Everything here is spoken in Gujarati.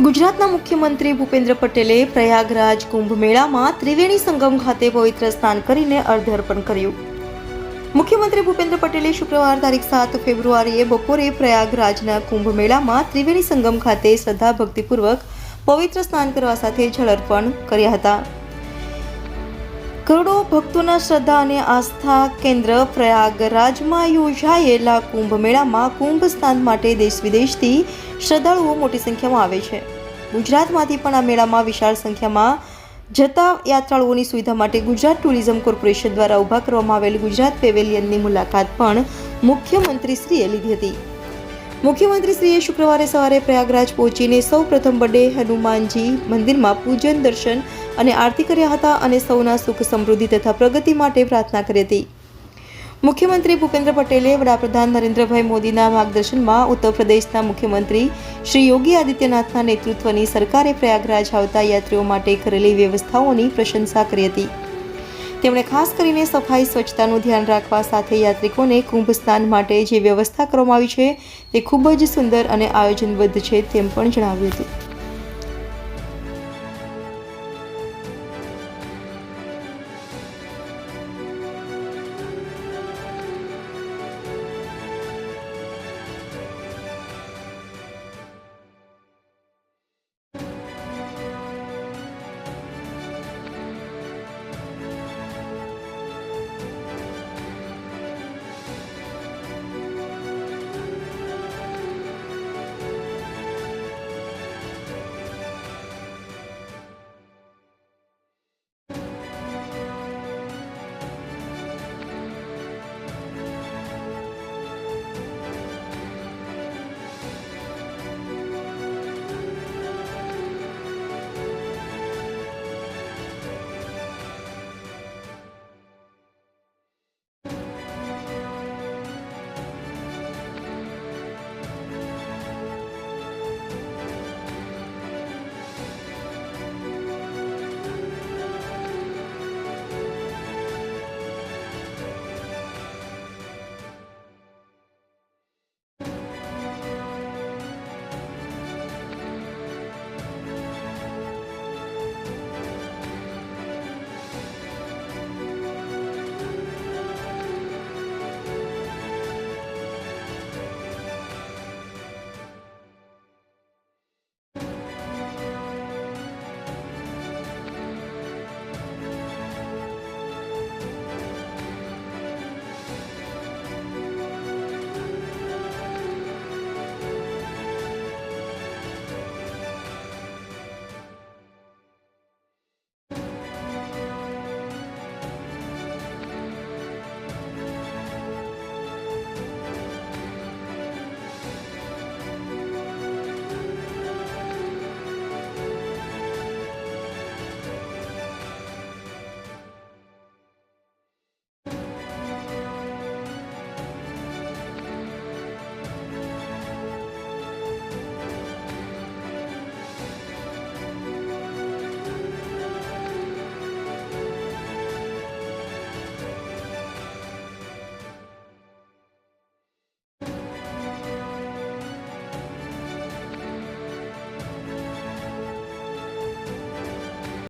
ગુજરાતના મુખ્યમંત્રી ભૂપેન્દ્ર પટેલે પ્રયાગરાજ કુંભ મેળામાં ત્રિવેણી સંગમ ખાતે પવિત્ર સ્નાન કરીને અર્ધઅર્પણ કર્યું. મુખ્યમંત્રી ભૂપેન્દ્ર પટેલે શુક્રવાર તારીખ સાત ફેબ્રુઆરીએ બપોરે પ્રયાગરાજના કુંભ મેળામાં ત્રિવેણી સંગમ ખાતે શ્રદ્ધા ભક્તિપૂર્વક પવિત્ર સ્નાન કરવા સાથે જળ અર્પણ કર્યા હતા. કરોડો ભક્તોના શ્રદ્ધા અને આસ્થા કેન્દ્ર પ્રયાગરાજમાં યોજાયેલા કુંભ મેળામાં કુંભ સ્નાન માટે દેશ વિદેશથી શ્રદ્ધાળુઓ મોટી સંખ્યામાં આવે છે. ગુજરાતમાંથી પણ આ મેળામાં વિશાળ સંખ્યામાં જતા યાત્રાળુઓની સુવિધા માટે ગુજરાત ટુરિઝમ કોર્પોરેશન દ્વારા ઊભા કરવામાં આવેલ ગુજરાત પેવેલિયનની મુલાકાત પણ મુખ્યમંત્રીશ્રીએ લીધી હતી. મુખ્યમંત્રીશ્રીએ શુક્રવારે સવારે પ્રયાગરાજ પહોંચીને સૌ પ્રથમ બડે હનુમાનજી મંદિરમાં પૂજન, દર્શન અને આરતી કર્યા હતા અને સૌના સુખ સમૃદ્ધિ તથા પ્રગતિ માટે પ્રાર્થના કરી હતી. મુખ્યમંત્રી ભૂપેન્દ્ર પટેલે વડાપ્રધાન નરેન્દ્રભાઈ મોદીના માર્ગદર્શનમાં ઉત્તર પ્રદેશના મુખ્યમંત્રી શ્રી યોગી આદિત્યનાથના નેતૃત્વની સરકારે પ્રયાગરાજ આવતા યાત્રીઓ માટે કરેલી વ્યવસ્થાઓની પ્રશંસા કરી હતી. તેમણે ખાસ કરીને સફાઈ, સ્વચ્છતાનું ધ્યાન રાખવા સાથે યાત્રિકોને કુંભ સ્નાન માટે જે વ્યવસ્થા કરવામાં આવી છે, તે ખૂબ જ સુંદર અને આયોજનબદ્ધ છે તેમ પણ જણાવ્યું હતું.